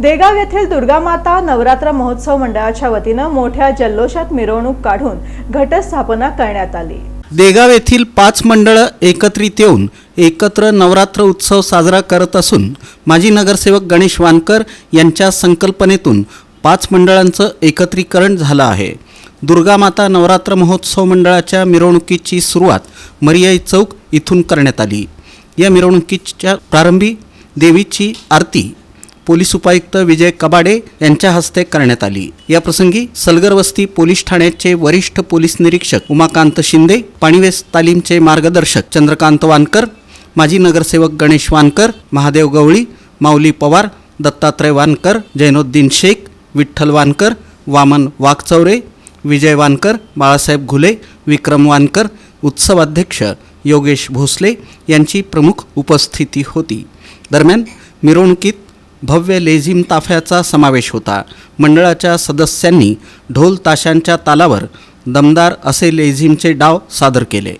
देगाव येथील दुर्गामाता नवरात्र महोत्सव मंडळाच्या वतीनं मोठ्या जल्लोषात मिरवणूक काढून घटस्थापना करण्यात आली. देगाव येथील पाच मंडळं एकत्रित येऊन एकत्र नवरात्र उत्सव साजरा करत असून माजी नगरसेवक गणेश वानकर यांच्या संकल्पनेतून पाच मंडळांचं एकत्रीकरण झालं आहे. दुर्गामाता नवरात्र महोत्सव मंडळाच्या मिरवणुकीची सुरुवात मरियाई चौक इथून करण्यात आली. या मिरवणुकीच्या प्रारंभी देवीची आरती पोलीस उपायुक्त विजय कबाडे यांच्या हस्ते करण्यात आली. या प्रसंगी सलगर वस्ती पोलीस ठाण्याचे वरिष्ठ पोलीस निरीक्षक उमाकांत शिंदे पाणीवेस तालीमचे मार्गदर्शक चंद्रकांत वानकर माजी नगरसेवक गणेश वानकर महादेव गवळी माऊली पवार दत्तात्रय वानकर जैनोद्दीन शेख विठ्ठल वानकर वामन वाघचौरे विजय वानकर बाळासाहेब घुले विक्रम वानकर उत्सवाध्यक्ष योगेश भोसले यांची प्रमुख उपस्थिती होती. दरम्यान मिरवणुकीत भव्य लेझिम ताफ्याचा समावेश होता. मंडळाच्या सदस्यांनी ढोल ताशांच्या तालावर दमदार असे लेझिमचे डाव सादर केले.